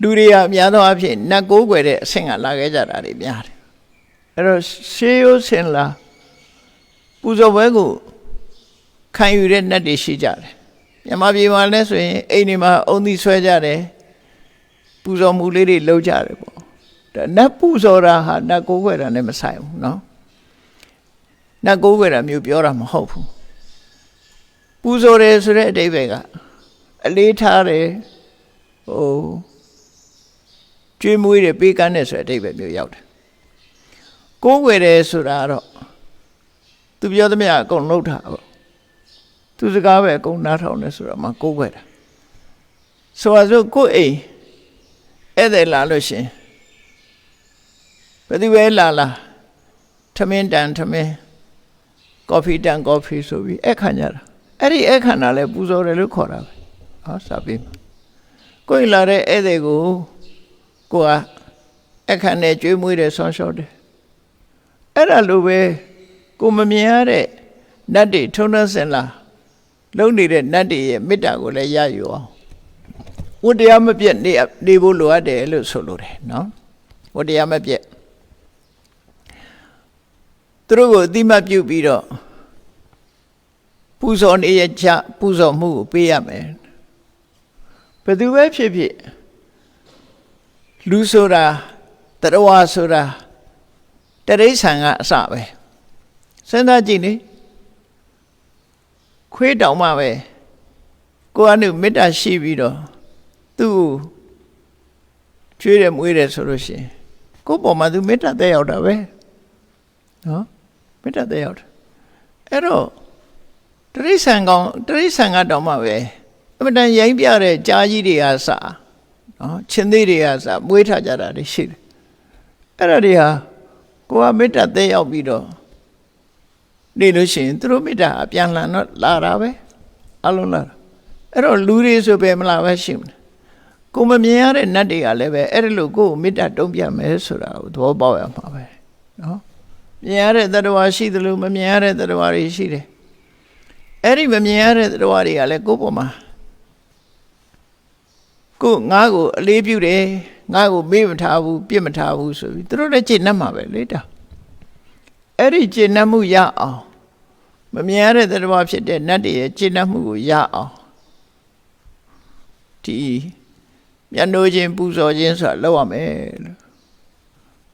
လူတွေကအများသောအားဖြင့်နတ်ကိုးကွယ်တဲ့အဆင့်ကလာခဲ့ကြတာတွေများတယ်အဲ့တော့ရှေးရိုးစင်လာပူဇော်ပွဲကိုခံယူတဲ့နတ်တွေရှိကြတယ်မြန်မာပြည်မှာလည်းဆိုရင်အိမ်တွေမှာအုံသီဆွဲကြတယ်ပူဇော်မှုလေးတွေလုပ်ကြတယ်ပေါ့ဒါနတ်ပူဇော်တာဟာနတ်ကိုးကွယ်တာနဲ့မဆိုင်ဘူးเนาะနတ်ကိုးကွယ်တာမျိုးပြောတာမဟုတ်ဘူးပူဇော်တယ်ဆိုတဲ့အဓိပ္ပာယ်ကအလေးထားတယ်ဟို ကျွေးမွေးတယ်ပေးကမ်းတယ်ဆိုတဲ့အဓိပ္ပာယ်မျိုးရောက်တယ်ကိုးကွယ်တယ်ဆိုတာကတော့သူပြောသမျှအကုန်လုပ်တာပေါ့သူစကားပဲအကုန်နားထောင်တယ်ဆိုတော့မှကိုးကွယ်တာဆိုပါစို့ကိုယ့်အိမ်ဧည့်သည်လာလို့ရှရင်ဘယ်သူပဲလာလာထမင်းတန်ထမင်းကော်ဖီတန်ကော်ဖီဆိုပြီးအခန့်ကြတာအဲ့ဒီအခန့်တာလဲပူဇော်တယ်လို့ခေါ်တာပဲဟောစာပေမှာကိုယ်လာတဲ့ဧည့်သည်ကို ကိုကအခန့်နဲ့ကျွေးမွေးတယ်ဆွမ်းလျှော်တယ်အဲ့ဒါလိုပဲကိုမမြင်ရတဲ့နတ်တွေထုံးနှစင်လာလုံနေတဲ့နတ်တွေရဲ့မေတ္တာကိုလည်းရယူအောင်ဝတ္တရားမပြတ်နေနေဖို့လိုအပ်တယ်လို့ဆိုလိုတယ်နော်ဝတ္တရားမပြတ်သူတို့ကိုအတိမတ်ပြုပြီးတော့ပူဇော်နေရချပူဇော်မှုကိုပေးရမယ်ဘယ်သူပဲဖြစ်ဖြစ် လူဆိုတာတရဝါဆိုတာတရိษံကအစပဲစဉ်းစားကြည့်လေခွေးတောင်မှပဲကိုယ်ကမေတ္တာရှိပြီးတော့သူ့ကိုကျွေးတယ်မွေးတယ်ဆိုလို့ရှိရင်ကိုယ့်ပေါ်မှာသူမေတ္တာတက်ရောက်တာပဲနော်မေတ္တာတက်ရောက်တာအဲ့တော့တရိษံကောင်တရိษံကတော့မှပဲအမှန်တန်ရိုင်းပြတဲ့ကြားကြီးတွေကစ နော်ချင်းသေးတွေကစမွေးထားကြတာတွေရှိတယ်အဲ့ဒါတွေဟာကိုကမေတ္တာတက်ရောက်ပြီးတော့နေလို့ရှိရင်သူတို့မေတ္တာအပြန်လှန်တော့လာတာပဲအလုံးလာတာအဲ့တော့လူတွေဆိုပဲမလားပဲရှိမလားကိုမမြင်ရတဲ့နတ်တွေကလည်းပဲအဲ့ဒီလိုကိုယ်ကိုမေတ္တာတုံ့ပြန်မယ်ဆိုတာကိုသဘောပေါက်ရမှာပဲနော်မြင်ရတဲ့တ attva ရှိသလိုမမြင်ရတဲ့တ attva တွေရှိတယ်အဲ့ဒီမမြင်ရတဲ့တ attva တွေကလည်းကိုယ့်ပေါ်မှာ ကိုငါ့ကိုအလေးပြုတယ်ငါ့ကိုမေ့မထားဘူးပြစ်မထားဘူးဆိုပြီးသူတို့လည်းကြည်နှက်မှာပဲလေတာအဲ့ဒီကြည်နှက်မှုရအောင်မမြင်ရတဲ့တ attva ဖြစ်တဲ့နတ်တွေရဲ့ကြည်နှက်မှုကိုရအောင်ဒီမျက်နှိုးခြင်းပူဇော်ခြင်းဆိုတာလောက်ရမယ်လို့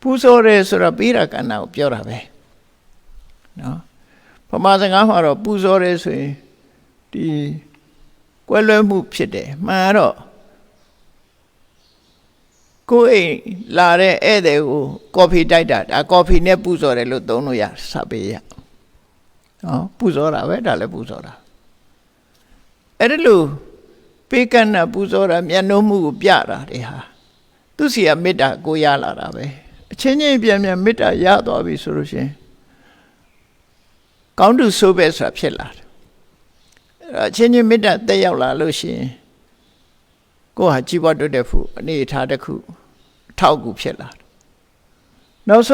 ပူဇော်တယ်ဆိုတာပေးတာကဏ္ဍကိုပြောတာပဲနော်ပမာစကားမှာတော့ပူဇော်တယ်ဆိုရင်ဒီကွဲလွဲမှုဖြစ်တယ်မှန်တော့ ကိုယ်အိမ်လာတဲ့ဧည့်သည်ကိုကော်ဖီတိုက်တာဒါကော်ဖီနဲ့ပူဇော်တယ်လို့သုံးလို့ရစာပေရနော်ပူဇော်တာပဲဒါလည်းပူဇော်တာအဲ့ဒါလို့ပေးကမ်းတာပူဇော်တာမျက်နှာမှုကိုပြတာတွေဟာသူစီကမေတ္တာကိုရလာတာပဲအချင်းချင်းပြန်ပြန်မေတ္တာရသွားပြီဆိုလို့ရှရင်ကောင်းတူဆိုးပဲဆိုတာဖြစ်လာတယ်အဲ့တော့အချင်းချင်းမေတ္တာတက်ရောက်လာလို့ရှရင် ကိုယ်ဟာကြီးပွားတိုးတက်ဖို့အနေအထားတစ်ခုအထောက်အကူဖြစ်လာတယ်နောက်ဆုံး